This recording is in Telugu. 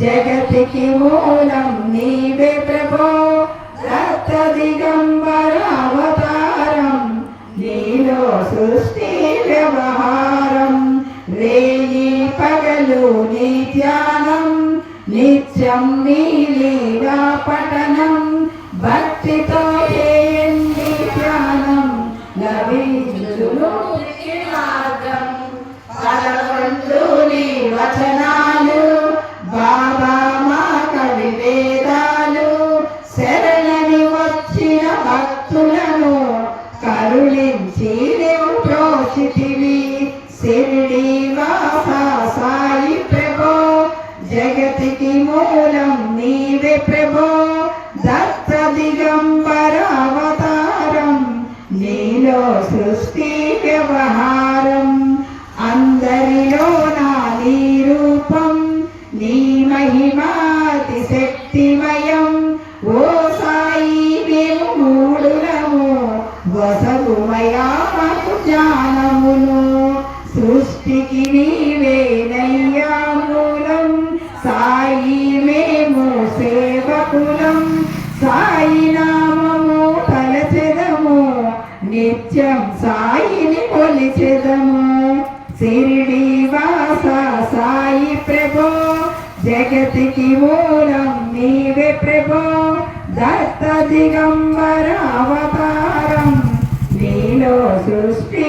జగతికి మూలం నీవే ప్రభో దత్త దిగంబర అవతారం నీలో సృష్టి వ్యవహారం రేయి పగలు నీ ధ్యానం నిత్యం నీ లీలా పఠనం భక్తితో చేయండి ధ్యానం లభించును మార్గం పదకొండు నీ వచనాలు కరుణించి నీవు ప్రోచితివి శిరిడి వాస సాయి ప్రభో. జగతికి మూలం నీవే ప్రభో. దత్త దిగంబర నీలో సృష్టి వ్యవహారం. అందరిలో నా నీ రూపం నీ మహిమాతి వసగుమయాకు జానమును సృష్టికి నీవేనయ్యా మూలం. సాయి మేము సేవకులం. సాయి నామము కలచెదము నిత్యం సాయిని కొలిచెదము. సిరిడి వాస సాయి ప్రభో. జగతికి మూలం నీవే ప్రభో. దత్త దిగంబర అవతారం. Gracias.